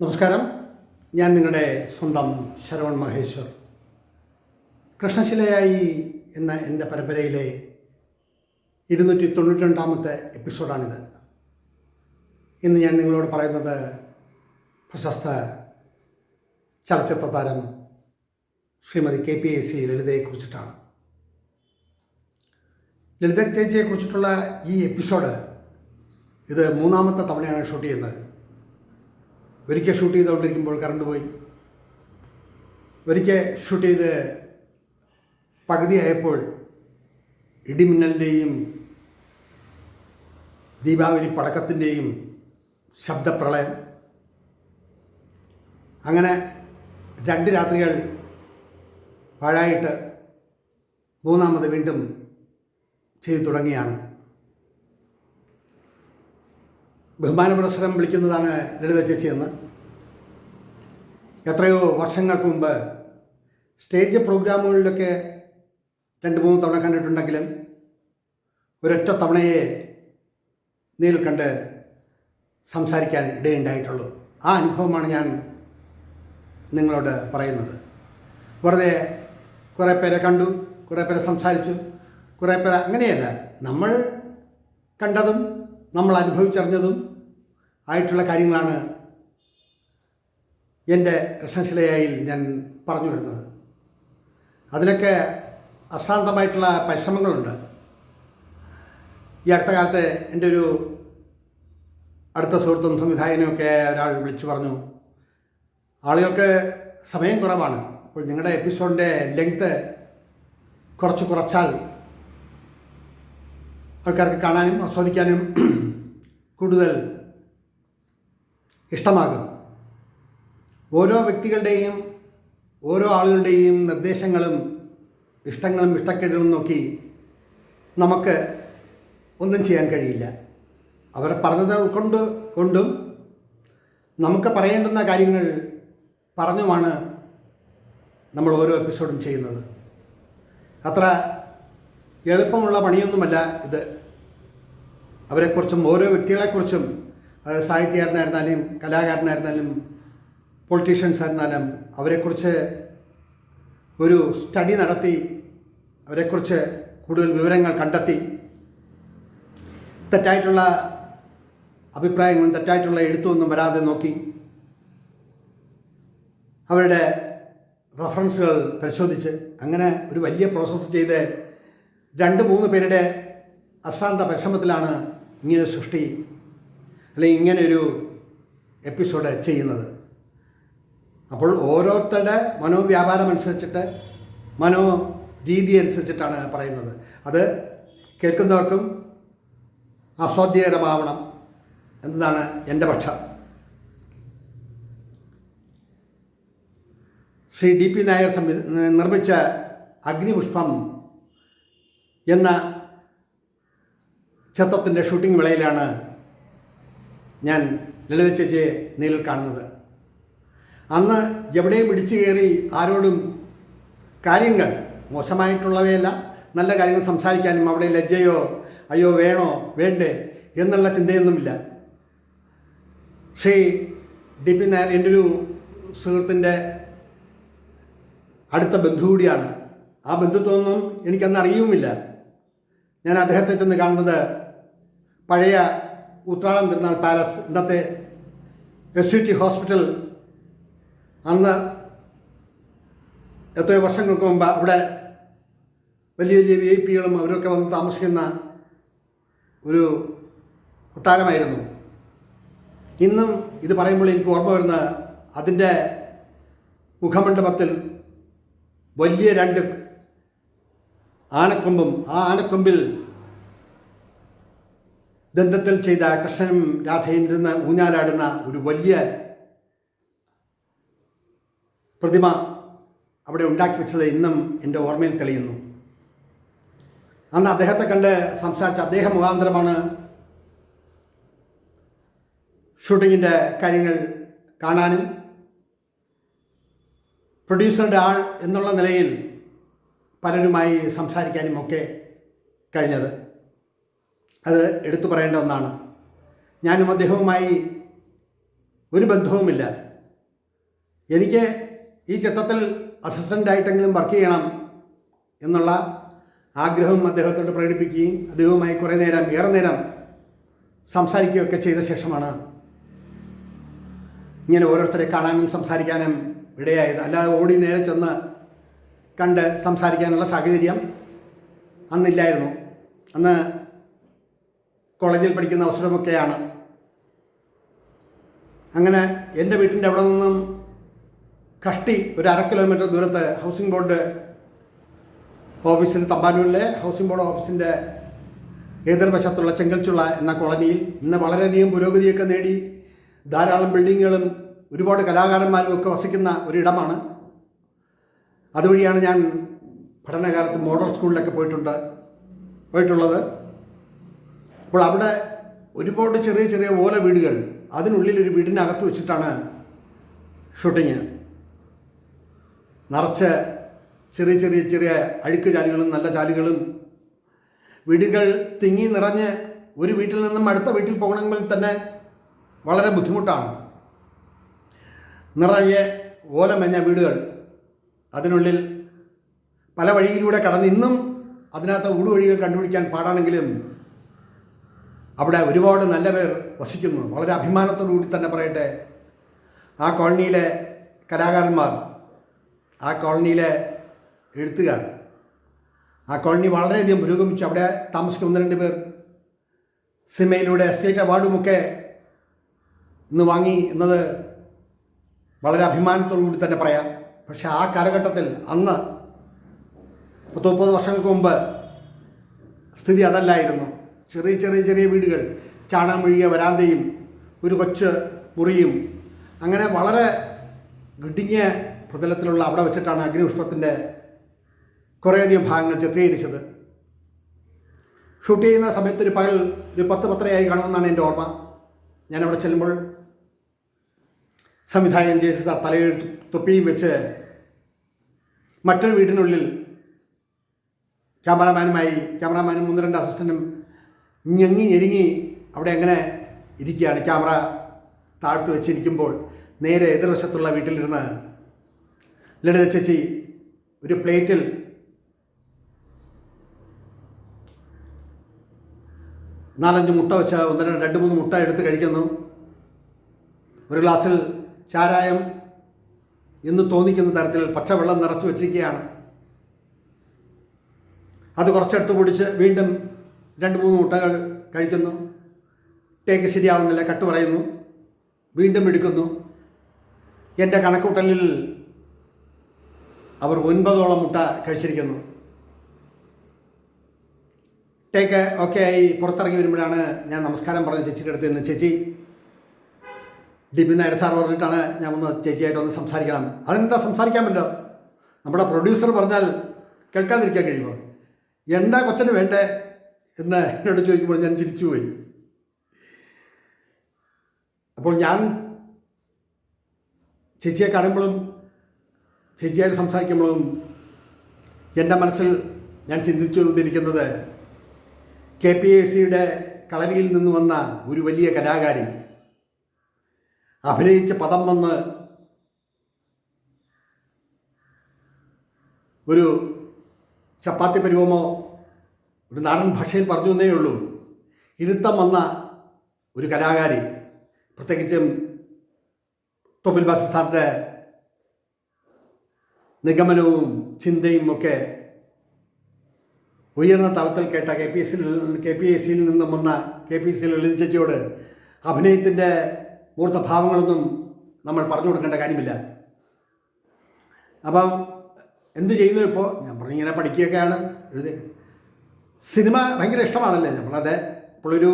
നമസ്കാരം. ഞാൻ നിങ്ങളുടെ സ്വന്തം ശരവൺ മഹേശ്വർ. കൃഷ്ണശിലയായി എന്ന എന്റെ പരമ്പരയിലെ ഇരുന്നൂറ്റി തൊണ്ണൂറ്റി രണ്ടാമത്തെ എപ്പിസോഡാണിത്. ഇന്ന് ഞാൻ നിങ്ങളോട് പറയുന്നത് പ്രശസ്ത ചലച്ചിത്ര താരം Shrimati K P S C ലളിതയെക്കുറിച്ചിട്ടാണ്. Lalitha ചേച്ചിയെക്കുറിച്ചിട്ടുള്ള ഈ എപ്പിസോഡ് ഇത് മൂന്നാമത്തെ തവണയാണ് ഷൂട്ട് ചെയ്യുന്നത്. ഒരിക്കൽ ഷൂട്ട് ചെയ്തുകൊണ്ടിരിക്കുമ്പോൾ കറണ്ട് പോയി. ഒരിക്കൽ ഷൂട്ട് ചെയ്ത് പകുതിയായപ്പോൾ ഇടിമിന്നലിന്റെയും ദീപാവലി പടക്കത്തിന്റെയും ശബ്ദപ്രളയം. അങ്ങനെ രണ്ട് രാത്രികൾ പാഴായിട്ട് മൂന്നാമത് വീണ്ടും ചെയ്തു തുടങ്ങിയാണ്. ബഹുമാന പുരസ്സരം വിളിക്കുന്നതാണ് ലളിത ചേച്ചിയെന്ന് എത്രയോ വർഷങ്ങൾക്ക് മുമ്പ് സ്റ്റേജ് പ്രോഗ്രാമുകളിലൊക്കെ രണ്ട് മൂന്ന് തവണ കണ്ടിട്ടുണ്ടെങ്കിലും ഒരൊറ്റ തവണയെ നേരിൽ കണ്ട് സംസാരിക്കാൻ ഇടയുണ്ടായിട്ടുള്ളൂ. ആ അനുഭവമാണ് ഞാൻ നിങ്ങളോട് പറയുന്നത്. വെറുതെ കുറേ പേരെ കണ്ടു കുറേ പേരെ സംസാരിച്ചു കുറേ പേരെ അങ്ങനെയല്ല. നമ്മൾ കണ്ടതും നമ്മൾ അനുഭവിച്ചറിഞ്ഞതും ആയിട്ടുള്ള കാര്യങ്ങളാണ് എന്റെ കൃഷ്ണശിലയായിൽ ഞാൻ പറഞ്ഞു വരുന്നത്. അതിനൊക്കെ അശ്രാന്തമായിട്ടുള്ള പരിശ്രമങ്ങളുണ്ട്. ഈ അടുത്ത കാലത്ത് എന്റെ ഒരു അടുത്ത സുഹൃത്തും സംവിധായകനുമൊക്കെ ഒരാൾ വിളിച്ചു പറഞ്ഞു ആളുകൾക്ക് സമയം കുറവാണ്. അപ്പോൾ നിങ്ങളുടെ എപ്പിസോഡിന്റെ ലെങ്ത്ത് കുറച്ച് കുറച്ചാൽ ആൾക്കാർക്ക് കാണാനും ആസ്വദിക്കാനും കൂടുതൽ ഇഷ്ടമാകും. ഓരോ വ്യക്തികളുടെയും ഓരോ ആളുകളുടെയും നിർദ്ദേശങ്ങളും ഇഷ്ടങ്ങളും ഇഷ്ടക്കേടുകളും നോക്കി നമുക്ക് ഒന്നും ചെയ്യാൻ കഴിയില്ല. അവർ പറഞ്ഞത് ഉൾക്കൊണ്ട് കൊണ്ടും നമുക്ക് പറയേണ്ടുന്ന കാര്യങ്ങൾ പറഞ്ഞുമാണ് നമ്മൾ ഓരോ എപ്പിസോഡും ചെയ്യുന്നത്. അത്ര എളുപ്പമുള്ള പണിയൊന്നുമല്ല ഇത്. അവരെക്കുറിച്ചും ഓരോ വ്യക്തികളെക്കുറിച്ചും സാഹിത്യകാരനായിരുന്നാലും കലാകാരനായിരുന്നാലും പൊളിറ്റീഷ്യൻസ് ആയിരുന്നാലും അവരെക്കുറിച്ച് ഒരു സ്റ്റഡി നടത്തി അവരെക്കുറിച്ച് കൂടുതൽ വിവരങ്ങൾ കണ്ടെത്തി തെറ്റായിട്ടുള്ള അഭിപ്രായങ്ങളും തെറ്റായിട്ടുള്ള എഴുത്തുമൊന്നും വരാതെ നോക്കി അവരുടെ റഫറൻസുകൾ പരിശോധിച്ച് അങ്ങനെ ഒരു വലിയ പ്രോസസ്സ് ചെയ്ത് രണ്ട് മൂന്ന് പേരുടെ അശ്രാന്ത പരിശ്രമത്തിലാണ് ഇങ്ങനെ സൃഷ്ടി അല്ലെങ്കിൽ ഇങ്ങനെ ഒരു എപ്പിസോഡ് ചെയ്യുന്നത്. അപ്പോൾ ഓരോരുത്തരുടെ മനോവ്യാപാരം അനുസരിച്ചിട്ട് മനോ രീതി അനുസരിച്ചിട്ടാണ് പറയുന്നത്. അത് കേൾക്കുന്നവർക്കും ആസ്വാദ്യകരമാവണം എന്നതാണ് എന്റെ പക്ഷം. ശ്രീ ഡി പി നായർ നിർമ്മിച്ച അഗ്നിപുഷ്പം എന്ന ചിത്രത്തിന്റെ ഷൂട്ടിംഗ് വേളയിലാണ് ഞാൻ ലളിത ചേച്ചിയെ നേരിൽ കാണുന്നത്. അന്ന് എവിടെയും ഇടിച്ചു കയറി ആരോടും കാര്യങ്ങൾ മോശമായിട്ടുള്ളവയല്ല നല്ല കാര്യങ്ങൾ സംസാരിക്കാനും അവിടെ ലജ്ജയോ അയ്യോ വേണോ വേണ്ടേ എന്നുള്ള ചിന്തയൊന്നുമില്ല. ശ്രീ ഡി പി നായർ എന്റെ ഒരു സുഹൃത്തിന്റെ അടുത്ത ബന്ധു കൂടിയാണ്. ആ ബന്ധുത്വമൊന്നും എനിക്കന്ന് അറിയുമില്ല. ഞാൻ അദ്ദേഹത്തെ ചെന്ന് കാണുന്നത് പഴയ ഉത്രാടം തിരുനാൾ പാലസ് ഇന്നത്തെ എസ് യു ടി ഹോസ്പിറ്റൽ അന്ന് എത്രയോ വർഷങ്ങൾക്ക് മുമ്പ് അവിടെ വലിയ വലിയ വി ഐ പികളും അവരൊക്കെ വന്ന് താമസിക്കുന്ന ഒരു കൊട്ടാരമായിരുന്നു. ഇന്നും ഇത് പറയുമ്പോൾ എനിക്ക് ഓർമ്മ വരുന്ന അതിന്റെ മുഖമണ്ഡപത്തിൽ വലിയ രണ്ട് ആനക്കൊമ്പും ആ ആനക്കൊമ്പിൽ ദന്തത്തിൽ ചെയ്ത കൃഷ്ണനും രാധയും ഇരുന്ന് ഊഞ്ഞാലാടുന്ന ഒരു വലിയ പ്രതിമ അവിടെ ഉണ്ടാക്കി വെച്ചത് ഇന്നും എന്റെ ഓർമ്മയിൽ തെളിയുന്നു. അന്ന് അദ്ദേഹത്തെ കണ്ട് സംസാരിച്ച അദ്ദേഹം മുഖാന്തരമാണ് ഷൂട്ടിങ്ങിന്റെ കാര്യങ്ങൾ കാണാനും പ്രൊഡ്യൂസറുടെ ആൾ എന്നുള്ള നിലയിൽ പലരുമായി സംസാരിക്കാനും ഒക്കെ കഴിഞ്ഞത്. അത് എടുത്തു പറയേണ്ട ഒന്നാണ്. ഞാനും അദ്ദേഹവുമായി ഒരു ബന്ധവുമില്ല. എനിക്ക് ഈ ചിത്രത്തിൽ അസിസ്റ്റന്റായിട്ടെങ്കിലും വർക്ക് ചെയ്യണം എന്നുള്ള ആഗ്രഹം അദ്ദേഹത്തോട് പ്രകടിപ്പിക്കുകയും അദ്ദേഹവുമായി കുറേ നേരം ഏറെ നേരം സംസാരിക്കുകയൊക്കെ ചെയ്ത ശേഷമാണ് ഇങ്ങനെ ഓരോരുത്തരെ കാണാനും സംസാരിക്കാനും ഇടയായത്. അല്ലാതെ ഓടി നേരെ ചെന്ന് കണ്ട് സംസാരിക്കാനുള്ള സാഹചര്യം അന്നില്ലായിരുന്നു. അന്ന് കോളേജിൽ പഠിക്കുന്ന അവസരമൊക്കെയാണ്. അങ്ങനെ എന്റെ വീട്ടിന്റെ അവിടെ നിന്നും കഷ്ടി ഒരു അര കിലോമീറ്റർ ദൂരത്ത് ഹൗസിംഗ് ബോർഡ് ഓഫീസിന്റെ തമ്പാനൂരിലെ ഹൗസിംഗ് ബോർഡ് ഓഫീസിന്റെ എതിർവശത്തുള്ള ചെങ്കൽച്ചുള്ള എന്ന കോളനിയിൽ ഇന്ന് വളരെയധികം പുരോഗതിയൊക്കെ നേടി. ധാരാളം ബിൽഡിങ്ങുകളും ഒരുപാട് കലാകാരന്മാരും ഒക്കെ വസിക്കുന്ന ഒരിടമാണ്. അതുവഴിയാണ് ഞാൻ പഠനകാലത്ത് മോഡൽ സ്കൂളിലൊക്കെ പോയിട്ടുണ്ട് പോയിട്ടുള്ളത്. അപ്പോൾ അവിടെ ഒരുപാട് ചെറിയ ചെറിയ ഓല വീടുകൾ അതിനുള്ളിൽ ഒരു വീടിനകത്ത് വെച്ചിട്ടാണ് ഷൂട്ടിങ്. നിറച്ച് ചെറിയ ചെറിയ ചെറിയ അഴുക്ക് ചാലുകളും നല്ല ചാലുകളും. വീടുകൾ തിങ്ങി നിറഞ്ഞ് ഒരു വീട്ടിൽ നിന്നും അടുത്ത വീട്ടിൽ പോകണമെങ്കിൽ തന്നെ വളരെ ബുദ്ധിമുട്ടാണ്. നിറയെ ഓലമെഞ്ഞ വീടുകൾ അതിനുള്ളിൽ പല വഴിയിലൂടെ കടന്ന് ഇന്നും അതിനകത്ത് ഊടുവഴികൾ കണ്ടുപിടിക്കാൻ പാടാണെങ്കിലും അവിടെ ഒരുപാട് നല്ല പേർ വസിക്കുന്നു. വളരെ അഭിമാനത്തോടു കൂടി തന്നെ പറയട്ടെ. ആ കോളനിയിലെ കലാകാരന്മാർ ആ കോളനിയിലെ എഴുത്തുകാർ ആ കോളനി വളരെയധികം പുരോഗമിച്ചു. അവിടെ താമസിക്കുന്ന ഒന്ന് രണ്ട് പേർ സിനിമയിലൂടെ സ്റ്റേറ്റ് അവാർഡുമൊക്കെ ഇന്ന് വാങ്ങി എന്നത് വളരെ അഭിമാനത്തോടു കൂടി തന്നെ പറയാം. പക്ഷേ ആ കാലഘട്ടത്തിൽ അന്ന് പത്ത് മുപ്പത് വർഷങ്ങൾക്ക് മുമ്പ് സ്ഥിതി അതല്ലായിരുന്നു. ചെറിയ ചെറിയ ചെറിയ വീടുകൾ ചാണകം മെഴുകിയ വരാന്തയും ഒരു കൊച്ച് മുറിയും. അങ്ങനെ വളരെ ഗിടിഞ്ഞ പ്രതലത്തിലുള്ള അവിടെ വെച്ചിട്ടാണ് അഗ്നിപുഷ്പത്തിന്റെ കുറേയധികം ഭാഗങ്ങൾ ചിത്രീകരിച്ചത്. ഷൂട്ട് ചെയ്യുന്ന സമയത്ത് ഒരു പകൽ ഒരു പത്ത് പത്തരയായി കാണുമെന്നാണ് എന്റെ ഓർമ്മ. ഞാനവിടെ ചെല്ലുമ്പോൾ സംവിധായകൻ ജെ സി സാർ തലയിൽ തൊപ്പിയും വെച്ച് മറ്റൊരു വീടിനുള്ളിൽ ക്യാമറാമാനുമായി ക്യാമറാമാനും ഒന്ന് രണ്ട് അസിസ്റ്റന്റും ഞെങ്ങി ഞെരുങ്ങി അവിടെ എങ്ങനെ ഇരിക്കുകയാണ്? ക്യാമറ താഴ്ത്തു വെച്ചിരിക്കുമ്പോൾ നേരെ എതിർവശത്തുള്ള വീട്ടിലിരുന്ന് ലളിത ചേച്ചി ഒരു പ്ലേറ്റിൽ നാലഞ്ച് മുട്ട വെച്ച് ഒന്നര രണ്ട് മൂന്ന് മുട്ട എടുത്ത് കഴിക്കുന്നു. ഒരു ഗ്ലാസ്സിൽ ചാരായം എന്ന് തോന്നിക്കുന്ന തരത്തിൽ പച്ചവെള്ളം നിറച്ച് വെച്ചിരിക്കുകയാണ്. അത് കുറച്ചെടുത്ത് കുടിച്ച് വീണ്ടും രണ്ട് മൂന്ന് മുട്ടകൾ കഴിക്കുന്നു. ടേക്ക് ശരിയാവുന്നില്ല കട്ട് പറയുന്നു. വീണ്ടും എടുക്കുന്നു. എന്റെ കണക്കൂട്ടലിൽ അവർ ഒൻപതോളം മുട്ട കഴിച്ചിരിക്കുന്നു. ടേക്ക് ഓക്കെ ആയി പുറത്തിറങ്ങി വരുമ്പോഴാണ് ഞാൻ നമസ്കാരം പറഞ്ഞ ചേച്ചിയുടെ അടുത്ത് നിന്ന് ചേച്ചി ഡിബി നായർ സാർ പറഞ്ഞിട്ടാണ് ഞാൻ ഒന്ന് ചേച്ചിയായിട്ട് ഒന്ന് സംസാരിക്കണം. അതെന്താ സംസാരിക്കാൻ പറ്റുമോ നമ്മുടെ പ്രൊഡ്യൂസർ പറഞ്ഞാൽ കേൾക്കാതിരിക്കാൻ കഴിയുമോ? എന്താ കൊച്ചന് വേണ്ടേ? എന്ന് എന്നോട് ചോദിക്കുമ്പോൾ ഞാൻ ചിരിച്ചുപോയി. അപ്പോൾ ഞാൻ ചേച്ചിയെ കാണുമ്പോഴും ചേച്ചിയായിട്ട് സംസാരിക്കുമ്പോഴും എന്റെ മനസ്സിൽ ഞാൻ ചിന്തിച്ചുകൊണ്ടിരിക്കുന്നത് കെ പി എസ് സിയുടെ കളരിയിൽ നിന്ന് വന്ന ഒരു വലിയ കലാകാരി അഭിനയിച്ച പദം വന്ന് ഒരു ചപ്പാത്തി പരുവമോ ഒരു നാടൻ ഭാഷയിൽ പറഞ്ഞു എന്നേ ഉള്ളൂ. ഇരുത്തം വന്ന ഒരു കലാകാരി പ്രത്യേകിച്ചും തൊബിൽ ബാസി സാറിന്റെ നിഗമനവും ചിന്തയും ഒക്കെ ഉയർന്ന തലത്തിൽ കേട്ട കെ പി എസ് സിയിൽ കെ പി എസ് സിയിൽ നിന്നും വന്ന കെ പി എസ് സിയിൽ ലളിത ചേച്ചിയോട് അഭിനയത്തിന്റെ മൂർത്തഭാവങ്ങളൊന്നും നമ്മൾ പറഞ്ഞു കൊടുക്കേണ്ട കാര്യമില്ല. അപ്പം എന്ത് ചെയ്യുന്നു ഇപ്പോൾ ഞാൻ പറഞ്ഞു ഇങ്ങനെ പഠിക്കുകയൊക്കെയാണ്. എഴുതി സിനിമ ഭയങ്കര ഇഷ്ടമാണല്ലേ നമ്മളത് ഇപ്പോഴൊരു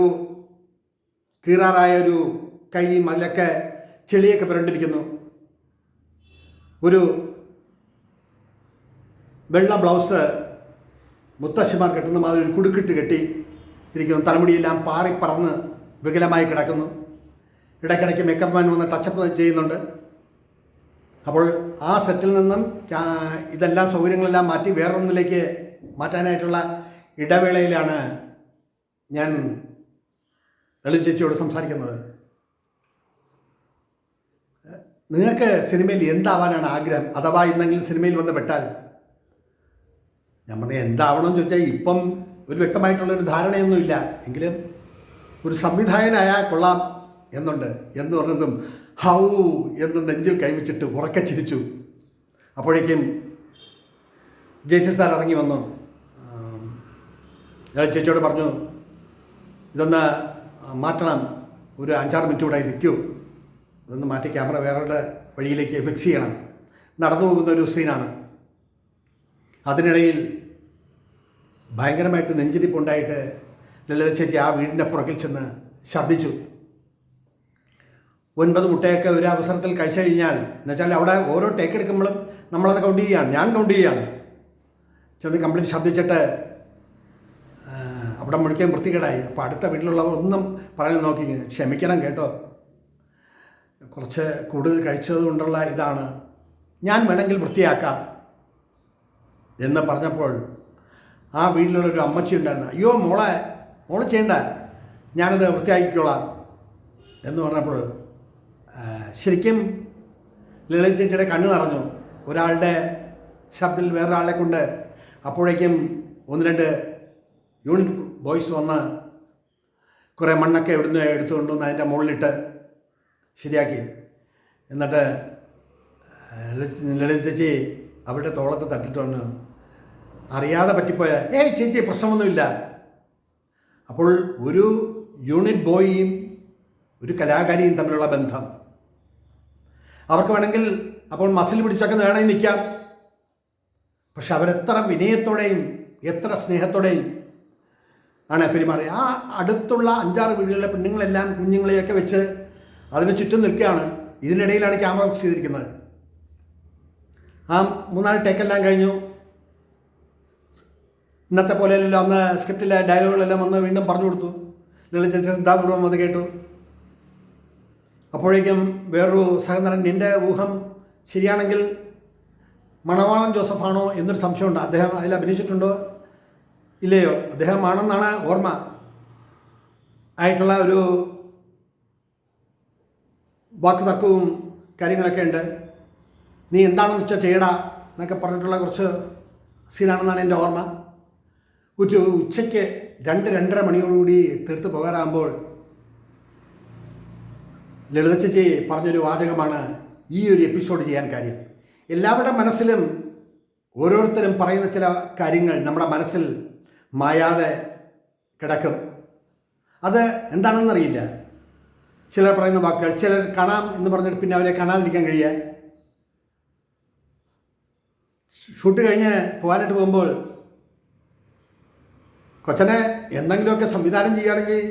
കീറാറായ ഒരു കൈയും അതിലൊക്കെ ചെളിയൊക്കെ പുരണ്ടിരിക്കുന്നു. ഒരു വെള്ള ബ്ലൗസ് മുത്തശ്ശിമാർ കെട്ടുന്ന മാതിരി ഒരു കുടുക്കിട്ട് കെട്ടി ഇരിക്കുന്നു. തലമുടിയെല്ലാം പാറി പറന്ന് വികലമായി കിടക്കുന്നു. ഇടയ്ക്കിടയ്ക്ക് മേക്കപ്പ് മാൻ വന്ന് ടച്ചപ്പ് ചെയ്യുന്നുണ്ട്. അപ്പോൾ ആ സെറ്റിൽ നിന്നും ഇതെല്ലാം സൗകര്യങ്ങളെല്ലാം മാറ്റി വേറൊന്നിലേക്ക് മാറ്റാനായിട്ടുള്ള ഇടവേളയിലാണ് ഞാൻ ലളിത് ചേച്ചിയോട് സംസാരിക്കുന്നത്. നിങ്ങൾക്ക് സിനിമയിൽ എന്താവാനാണ് ആഗ്രഹം? അഥവാ ഇന്നെങ്കിലും സിനിമയിൽ വന്ന് പെട്ടാൽ? ഞാൻ പറഞ്ഞ എന്താവണമെന്ന് ചോദിച്ചാൽ ഇപ്പം ഒരു വ്യക്തമായിട്ടുള്ളൊരു ധാരണയൊന്നുമില്ല. എങ്കിലും ഒരു സംവിധായകനായാൽ കൊള്ളാം എന്നുണ്ട്. എന്ന് പറഞ്ഞതും ഹൗ എന്ന് നെഞ്ചിൽ കൈവച്ചിട്ട് ഉറക്കെ ചിരിച്ചു. അപ്പോഴേക്കും ജയ്സി സാർ ഇറങ്ങി വന്നു. ഞാൻ ചേച്ചിയോട് പറഞ്ഞു ഇതൊന്ന് മാറ്റണം. ഒരു അഞ്ചാറ് മിനിറ്റ് കൂടെ നിൽക്കൂ. ഇതൊന്ന് മാറ്റി ക്യാമറ വേറെ വഴിയിലേക്ക് ഫിക്സ് ചെയ്യണം. നടന്നു പോകുന്ന ഒരു സീനാണ് അതിനിടയിൽ ഭയങ്കരമായിട്ട് നെഞ്ചിരിപ്പുണ്ടായിട്ട് ലളിത ചേച്ചി ആ വീടിന്റെ പുറകിൽ ചെന്ന് ഛർദ്ദിച്ചു. ഒൻപത് മുട്ടയൊക്കെ ഒരു അവസരത്തിൽ കഴിച്ചു കഴിഞ്ഞാൽ എന്നുവെച്ചാൽ അവിടെ ഓരോ ടേക്ക് എടുക്കുമ്പോഴും നമ്മളത് കൗണ്ട് ചെയ്യുകയാണ്. ഞാൻ കൗണ്ട് ചെയ്യുകയാണ്. ചെന്ന് കംപ്ലീറ്റ് ഛർദ്ദിച്ചിട്ട് അവിടെ മുഴിക്കാൻ വൃത്തികേടായി. അപ്പോൾ അടുത്ത വീട്ടിലുള്ളവർ ഒന്നും പറഞ്ഞു നോക്കി. ക്ഷമിക്കണം കേട്ടോ. കുറച്ച് കൂടുതൽ കഴിച്ചത് കൊണ്ടുള്ള ഇതാണ്. ഞാൻ വേണമെങ്കിൽ വൃത്തിയാക്കാം എന്ന് പറഞ്ഞപ്പോൾ ആ വീട്ടിലുള്ളൊരു അമ്മച്ചി ഉണ്ടായിരുന്നു. അയ്യോ മോളെ മോൾ ചെയ്യണ്ട. ഞാനത് വൃത്തിയാക്കിക്കോളാം. എന്ന് പറഞ്ഞപ്പോൾ ശരിക്കും ലളിത ചേച്ചിയുടെ കണ്ണ് നിറഞ്ഞു. ഒരാളുടെ ശബ്ദത്തിൽ വേറൊരാളെ കൊണ്ട് അപ്പോഴേക്കും ഒന്ന് രണ്ട് യൂണിറ്റ് ബോയ്സ് വന്ന് കുറേ മണ്ണൊക്കെ എവിടുന്ന് എടുത്തുകൊണ്ട് വന്ന് അതിന്റെ മുകളിലിട്ട് ശരിയാക്കി. എന്നിട്ട് ലളിത ചേച്ചി അവരുടെ തോളത്ത് തട്ടിട്ട് വന്ന് അറിയാതെ പറ്റിപ്പോയ ഏയ് ചേച്ചി പ്രശ്നമൊന്നുമില്ല. അപ്പോൾ ഒരു യൂണിറ്റ് ബോയിയും ഒരു കലാകാരിയും തമ്മിലുള്ള ബന്ധം. അവർക്ക് വേണമെങ്കിൽ അപ്പോൾ മസിൽ പിടിച്ചൊക്കെ വേണമെങ്കിൽ നിൽക്കാം. പക്ഷെ അവരെത്ര വിനയത്തോടെയും എത്ര സ്നേഹത്തോടെയും ആണ് പെരുമാറി. ആ അടുത്തുള്ള അഞ്ചാറ് വീടുകളിലെ പെണ്ണുങ്ങളെല്ലാം കുഞ്ഞുങ്ങളെയൊക്കെ വെച്ച് അതിന് ചുറ്റും നിൽക്കുകയാണ്. ഇതിനിടയിലാണ് ക്യാമറ ഫിക്സ് ചെയ്തിരിക്കുന്നത്. ആ മൂന്നാൽ ടേക്കെല്ലാം കഴിഞ്ഞു. ഇന്നത്തെ പോലെയല്ലോ അന്ന് സ്ക്രിപ്റ്റിലെ ഡയലോഗുകളെല്ലാം വന്ന് വീണ്ടും പറഞ്ഞു കൊടുത്തു. ലളിത ശ്രദ്ധാപൂർവം അത് കേട്ടു. അപ്പോഴേക്കും വേറൊരു സഹനടൻ നിന്റെ ഊഹം ശരിയാണെങ്കിൽ മണവാളൻ ജോസഫാണോ? എന്നൊരു സംശയമുണ്ട്. അദ്ദേഹം അതിൽ അഭിനയിച്ചിട്ടുണ്ടോ? ഇല്ലയോ? അദ്ദേഹമാണെന്നാണ് ഓർമ്മ. ആയിട്ടുള്ള ഒരു വാക്ക് തർക്കവും കാര്യങ്ങളൊക്കെ ഉണ്ട്. നീ എന്താണെന്ന് വെച്ചാൽ ചെയ്യടാ എന്നൊക്കെ പറഞ്ഞിട്ടുള്ള കുറച്ച് സീനാണെന്നാണ് എന്റെ ഓർമ്മ. ഒരു ഉച്ചയ്ക്ക് രണ്ട് രണ്ടര മണിയോടുകൂടി തീർത്ത് പോകാറാകുമ്പോൾ ലളിത ചേച്ചി പറഞ്ഞൊരു വാചകമാണ് ഈ ഒരു എപ്പിസോഡ് ചെയ്യാൻ കാര്യം. എല്ലാവരുടെ മനസ്സിലും ഓരോരുത്തരും പറയുന്ന ചില കാര്യങ്ങൾ നമ്മുടെ മനസ്സിൽ മായാതെ കിടക്കും. അത് എന്താണെന്നറിയില്ല. ചിലർ പറയുന്ന വാക്കുകൾ ചിലർ കാണാം എന്ന് പറഞ്ഞിട്ട് പിന്നെ അവരെ കാണാതിരിക്കാൻ കഴിയുക ഷൂട്ട് കഴിഞ്ഞ് പോകാനായിട്ട് പോകുമ്പോൾ കൊച്ചനെ എന്തെങ്കിലുമൊക്കെ സംവിധാനം ചെയ്യുകയാണെങ്കിൽ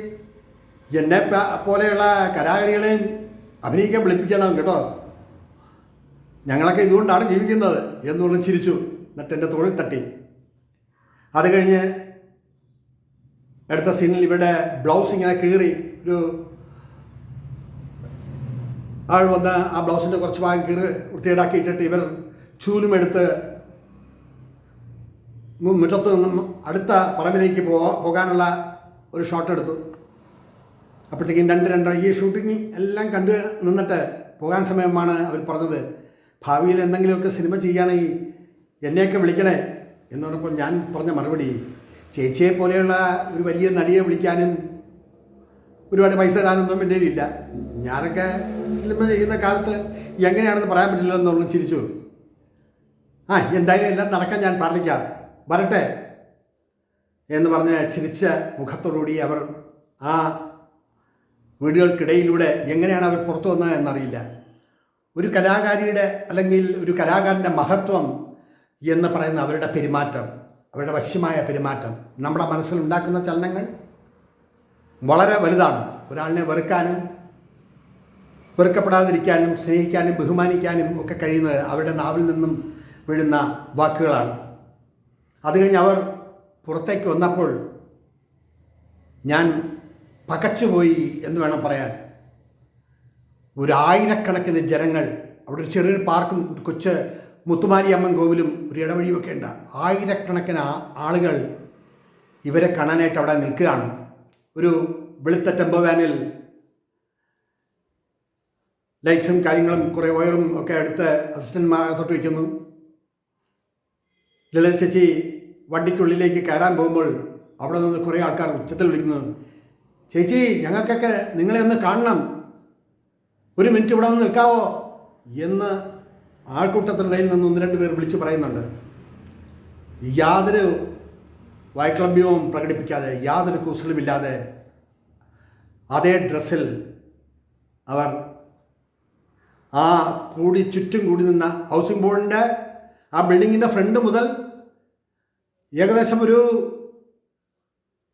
എന്നെ പോലെയുള്ള കലാകാരികളെയും അഭിനയിക്കാൻ വിളിപ്പിക്കണം കേട്ടോ. ഞങ്ങളൊക്കെ ഇതുകൊണ്ടാണ് ജീവിക്കുന്നത് എന്ന് പറഞ്ഞ് ചിരിച്ചു. എന്നിട്ട് എന്റെ തോളിൽ തട്ടി. അത് കഴിഞ്ഞ് അടുത്ത സീനിൽ ഇവിടെ ബ്ലൗസ് ഇങ്ങനെ കീറി ഒരു ആൾ വന്ന് ആ ബ്ലൗസിന്റെ കുറച്ച് ഭാഗം കീറി വൃത്തികേടാക്കി ഇട്ടിട്ട് ഇവർ ചൂലുമെടുത്ത് മുറ്റത്ത് നിന്നും അടുത്ത പറമ്പിലേക്ക് പോ പോകാനുള്ള ഒരു ഷോട്ട് എടുത്തു. അപ്പോഴത്തേക്കും രണ്ട് രണ്ടര ഈ ഷൂട്ടിങ് എല്ലാം കണ്ടു നിന്നിട്ട് പോകാൻ സമയമാണ് അവർ പറഞ്ഞത്. ഭാവിയിൽ എന്തെങ്കിലുമൊക്കെ സിനിമ ചെയ്യുകയാണെങ്കിൽ എന്നെയൊക്കെ വിളിക്കണേ എന്ന് പറഞ്ഞപ്പോൾ ഞാൻ പറഞ്ഞ മറുപടി ചേച്ചിയെ പോലെയുള്ള ഒരു വലിയ നടിയെ വിളിക്കാനും ഒരുപാട് പൈസ തരാനൊന്നും എന്റെ ഇല്ല ഞാനൊക്കെ സിനിമ ചെയ്യുന്ന കാലത്ത് എങ്ങനെയാണെന്ന് പറയാൻ പറ്റില്ല എന്ന് പറഞ്ഞ് ചിരിച്ചു. ആ എന്തായാലും എല്ലാം നടക്കാൻ ഞാൻ പ്രാർത്ഥിക്കാം. വരട്ടെ എന്ന് പറഞ്ഞ് ചിരിച്ച മുഖത്തോടുകൂടി അവർ ആ വീടുകൾക്കിടയിലൂടെ എങ്ങനെയാണ് അവർ പുറത്തു വന്നത് എന്നറിയില്ല. ഒരു കലാകാരിയുടെ അല്ലെങ്കിൽ ഒരു കലാകാരന്റെ മഹത്വം എന്ന് പറയുന്ന അവരുടെ പെരുമാറ്റം. അവരുടെ വശ്യമായ പെരുമാറ്റം നമ്മുടെ മനസ്സിൽ ഉണ്ടാക്കുന്ന ചലനങ്ങൾ വളരെ വലുതാണ്. ഒരാളിനെ വെറുക്കാനും വെറുക്കപ്പെടാതിരിക്കാനും സ്നേഹിക്കാനും ബഹുമാനിക്കാനും ഒക്കെ കഴിയുന്നത് അവരുടെ നാവിൽ നിന്നും വീഴുന്ന വാക്കുകളാണ്. അത് കഴിഞ്ഞ് അവർ പുറത്തേക്ക് വന്നപ്പോൾ ഞാൻ പകച്ചുപോയി എന്ന് വേണം പറയാൻ. ഒരു ആയിരക്കണക്കിന് ജനങ്ങൾ അവിടെ ഒരു ചെറിയൊരു പാർക്കും കൊച്ച് മുത്തുമാരിയമ്മൻ കോവിലും ഒരു ഇടവഴി ഒക്കെ ഉണ്ട്. ആയിരക്കണക്കിന് ആളുകൾ ഇവരെ കാണാനായിട്ട് അവിടെ നിൽക്കുകയാണ്. ഒരു വെളുത്ത ടെമ്പോ വാനിൽ ലൈറ്റ്സും കാര്യങ്ങളും കുറേ വയറും ഒക്കെ എടുത്ത് അസിസ്റ്റന്റ്മാരകത്തോട്ട് വയ്ക്കുന്നു. ലളിത ചേച്ചി വണ്ടിക്കുള്ളിലേക്ക് കയറാൻ പോകുമ്പോൾ അവിടെ നിന്ന് കുറേ ആൾക്കാർ ഉച്ചത്തിൽ വിളിക്കുന്നു. ചേച്ചി ഞങ്ങൾക്കൊക്കെ നിങ്ങളെ ഒന്ന് കാണണം. ഒരു മിനിറ്റ് ഇവിടെ ഒന്ന് നിൽക്കാവോ? എന്ന് ആൾക്കൂട്ടത്തിനിടയിൽ നിന്ന് ഒന്ന് രണ്ട് പേർ വിളിച്ച് പറയുന്നുണ്ട്. യാതൊരു വൈക്ലഭ്യവും പ്രകടിപ്പിക്കാതെ യാതൊരു കുസലുമില്ലാതെ അതേ ഡ്രസ്സിൽ അവർ ആ കൂടി ചുറ്റും കൂടി നിന്ന ഹൗസിംഗ് ബോർഡിന്റെ ആ ബിൽഡിങ്ങിന്റെ ഫ്രണ്ട് മുതൽ ഏകദേശം ഒരു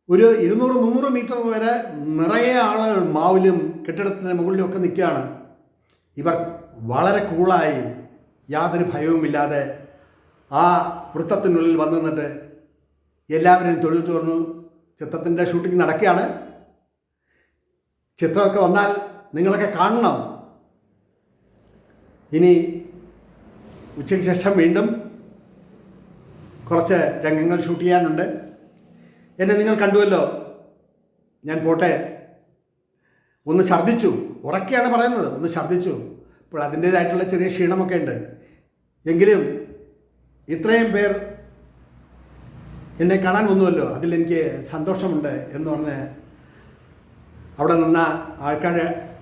ഒരു ഇരുന്നൂറ് മുന്നൂറ് മീറ്റർ വരെ നിറയെ ആളുകൾ മാവിലും കെട്ടിടത്തിന്റെ മുകളിലും ഒക്കെ നിൽക്കുകയാണ്. ഇവർ വളരെ കൂളായി യാതൊരു ഭയവുമില്ലാതെ ആ വൃത്തത്തിനുള്ളിൽ വന്നു നിന്നിട്ട് എല്ലാവരെയും തൊഴിൽ തുറന്നു. ചിത്രത്തിന്റെ ഷൂട്ടിംഗ് നടക്കുകയാണ്. ചിത്രമൊക്കെ വന്നാൽ നിങ്ങളൊക്കെ കാണണം. ഇനി ഉച്ചയ്ക്ക് ശേഷം വീണ്ടും കുറച്ച് രംഗങ്ങൾ ഷൂട്ട് ചെയ്യാനുണ്ട്. എന്നെ നിങ്ങൾ കണ്ടുവല്ലോ. ഞാൻ പോട്ടെ. ഒന്ന് ഛർദ്ദിച്ചു. ഉറക്കെയാണ് പറയുന്നത്. ഒന്ന് ഛർദ്ദിച്ചു. അപ്പോൾ അതിന്റേതായിട്ടുള്ള ചെറിയ ക്ഷീണമൊക്കെ ഉണ്ട്. എങ്കിലും ഇത്രയും പേർ എന്നെ കാണാൻ വന്നുവല്ലോ അതിലെനിക്ക് സന്തോഷമുണ്ട് എന്ന് പറഞ്ഞ് അവിടെ നിന്ന ആൾക്കാർ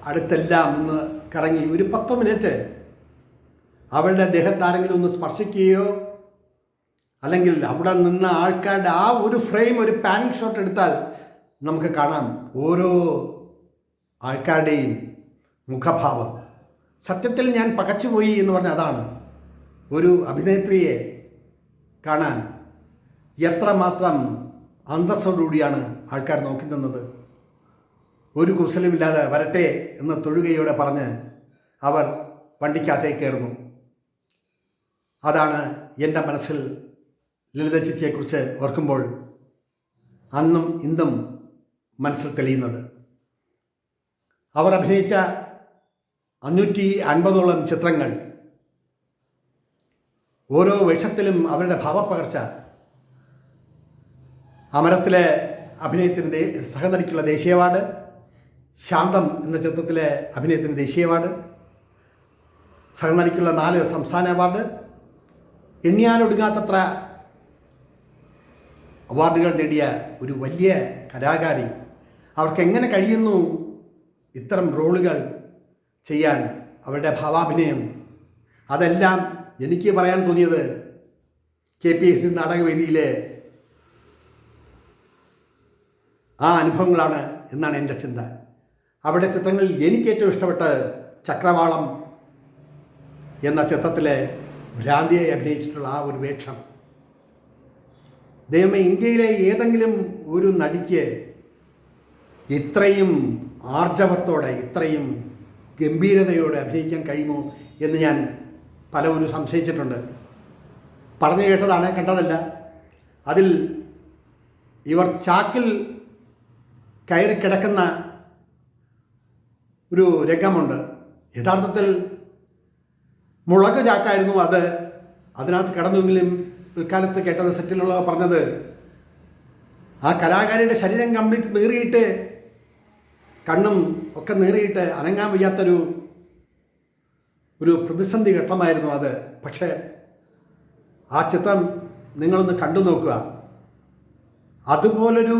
അടുത്തെല്ലാം ഒന്ന് കറങ്ങി ഒരു പത്ത് മിനിറ്റ് അവളുടെ ദേഹത്താരെങ്കിലും ഒന്ന് സ്പർശിക്കുകയോ അല്ലെങ്കിൽ അവിടെ നിന്ന ആൾക്കാരുടെ ആ ഒരു ഫ്രെയിം ഒരു പാൻ ഷോട്ട് എടുത്താൽ നമുക്ക് കാണാം ഓരോ ആൾക്കാരുടെയും മുഖഭാവം. സത്യത്തിൽ ഞാൻ പകച്ചുപോയി എന്ന് പറഞ്ഞ അതാണ്. ഒരു അഭിനേത്രിയെ കാണാൻ എത്രമാത്രം അന്തസ്സോടുകൂടിയാണ് ആൾക്കാർ നോക്കി നിന്നത്? ഒരു കുശലമില്ലാതെ വരട്ടെ എന്ന് തൊഴുകയോടെ പറഞ്ഞ് അവർ വണ്ടിക്കകത്തേക്ക് കയറുന്നു. അതാണ് എന്റെ മനസ്സിൽ ലളിത ചേച്ചിയെക്കുറിച്ച് ഓർക്കുമ്പോൾ അന്നും ഇന്നും മനസ്സിൽ തെളിയുന്നത്. അവർ അഭിനയിച്ച അഞ്ഞൂറ്റി അൻപതോളം ചിത്രങ്ങൾ ഓരോ വേഷത്തിലും അവരുടെ ഭാവപ്പകർച്ച. അമരത്തിലെ അഭിനയത്തിന് സഹനടിക്കുള്ള ദേശീയ അവാർഡ് ശാന്തം എന്ന ചിത്രത്തിലെ അഭിനയത്തിന് ദേശീയ അവാർഡ് സഹനടിക്കുള്ള നാല് സംസ്ഥാന അവാർഡ് എണ്ണിയാലൊടുങ്ങാത്തത്ര അവാർഡുകൾ നേടിയ ഒരു വലിയ കലാകാരി. അവർക്ക് എങ്ങനെ കഴിയുന്നു ഇത്തരം റോളുകൾ ചെയ്യാൻ അവരുടെ ഭാവാഭിനയം? അതെല്ലാം എനിക്ക് പറയാൻ തോന്നിയത് കെ പി എസ് സി നാടകവേദിയിലെ ആ അനുഭവങ്ങളാണ് എന്നാണ് എന്റെ ചിന്ത. അവിടെ ചിത്രങ്ങളിൽ എനിക്ക് ഏറ്റവും ഇഷ്ടപ്പെട്ട ചക്രവാളം എന്ന ചിത്രത്തിലെ ഭ്രാന്തിയെ അഭിനയിച്ചിട്ടുള്ള ആ ഒരു വേഷം. ദൈവമേ ഇന്ത്യയിലെ ഏതെങ്കിലും ഒരു നടിക്ക് ഇത്രയും ആർജവത്തോടെ ഇത്രയും ഗംഭീരതയോടെ അഭിനയിക്കാൻ കഴിയുമോ എന്ന് ഞാൻ പലവരും സംശയിച്ചിട്ടുണ്ട്. പറഞ്ഞു കേട്ടതാണ് കണ്ടതല്ല. അതിൽ ഇവർ ചാക്കിൽ കയറി കിടക്കുന്ന ഒരു രംഗമുണ്ട്. യഥാർത്ഥത്തിൽ മുളക് ചാക്കായിരുന്നു അത്. അതിനകത്ത് കിടന്നുവെങ്കിലും പിൽക്കാലത്ത് കേട്ടത് സെറ്റിലുള്ളവർ പറഞ്ഞത് ആ കലാകാരിയുടെ ശരീരം കംപ്ലീറ്റ് നീറിയിട്ട് കണ്ണും ഒക്കെ നീറിയിട്ട് അനങ്ങാൻ വയ്യാത്തൊരു ഒരു പ്രതിസന്ധി ഘട്ടമായിരുന്നു അത്. പക്ഷേ ആ ചിത്രം നിങ്ങളൊന്ന് കണ്ടു നോക്കുക. അതുപോലൊരു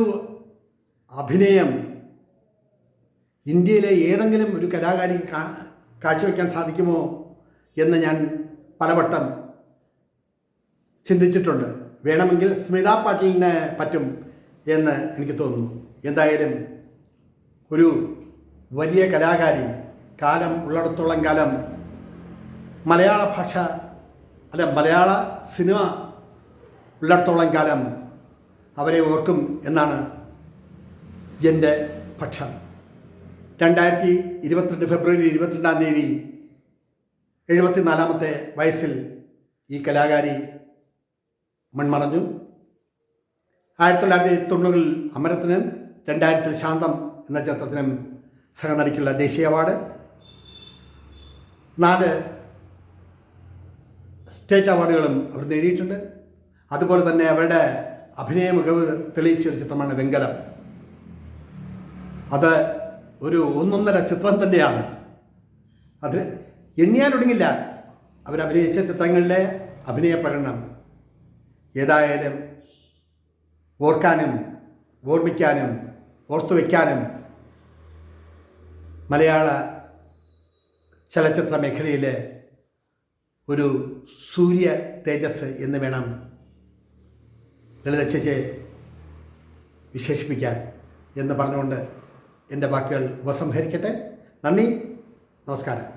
അഭിനയം ഇന്ത്യയിലെ ഏതെങ്കിലും ഒരു കലാകാരി കാഴ്ചവെക്കാൻ സാധിക്കുമോ എന്ന് ഞാൻ പലവട്ടം ചിന്തിച്ചിട്ടുണ്ട്. വേണമെങ്കിൽ സ്മിത പാട്ടീലിന് പറ്റും എന്ന് എനിക്ക് തോന്നുന്നു. എന്തായാലും ഒരു വലിയ കലാകാരി കാലം ഉള്ളിടത്തോളം കാലം മലയാള ഭാഷ അല്ല മലയാള സിനിമ ഉള്ളിടത്തോളം കാലം അവരെ ഓർക്കും എന്നാണ് എന്റെ പക്ഷം. രണ്ടായിരത്തി ഇരുപത്തിരണ്ട് ഫെബ്രുവരി ഇരുപത്തിരണ്ടാം തീയതി എഴുപത്തിനാലാമത്തെ വയസ്സിൽ ഈ കലാകാരി മൺമറഞ്ഞു. ആയിരത്തി തൊള്ളായിരത്തി തൊണ്ണൂറിൽ അമരത്തിനും രണ്ടായിരത്തിൽ ശാന്തം എന്ന ചിത്രത്തിനും സഹനടിക്കുള്ള ദേശീയ അവാർഡ്. നാല് സ്റ്റേറ്റ് അവാർഡുകളും അവർ നേടിയിട്ടുണ്ട്. അതുപോലെ തന്നെ അവരുടെ അഭിനയ മികവ് തെളിയിച്ച ഒരു ചിത്രമാണ് വെങ്കലം. അത് ഒരു ഒന്നൊന്നര ചിത്രം തന്നെയാണ്. അത് എണ്ണിയാലൊടുങ്ങില്ല അവരഭിനയിച്ച ചിത്രങ്ങളിലെ അഭിനയ പ്രകടനം ഏതായാലും ഓർക്കാനും ഓർമ്മിക്കാനും ഓർത്തു വയ്ക്കാനും മലയാള ചലച്ചിത്ര മേഖലയിലെ ഒരു സൂര്യ തേജസ് എന്ന് വേണം ലളിത വിശേഷിപ്പിക്കാൻ എന്ന് പറഞ്ഞുകൊണ്ട് എന്റെ വാക്കുകൾ ഉപസംഹരിക്കട്ടെ. നന്ദി. നമസ്കാരം.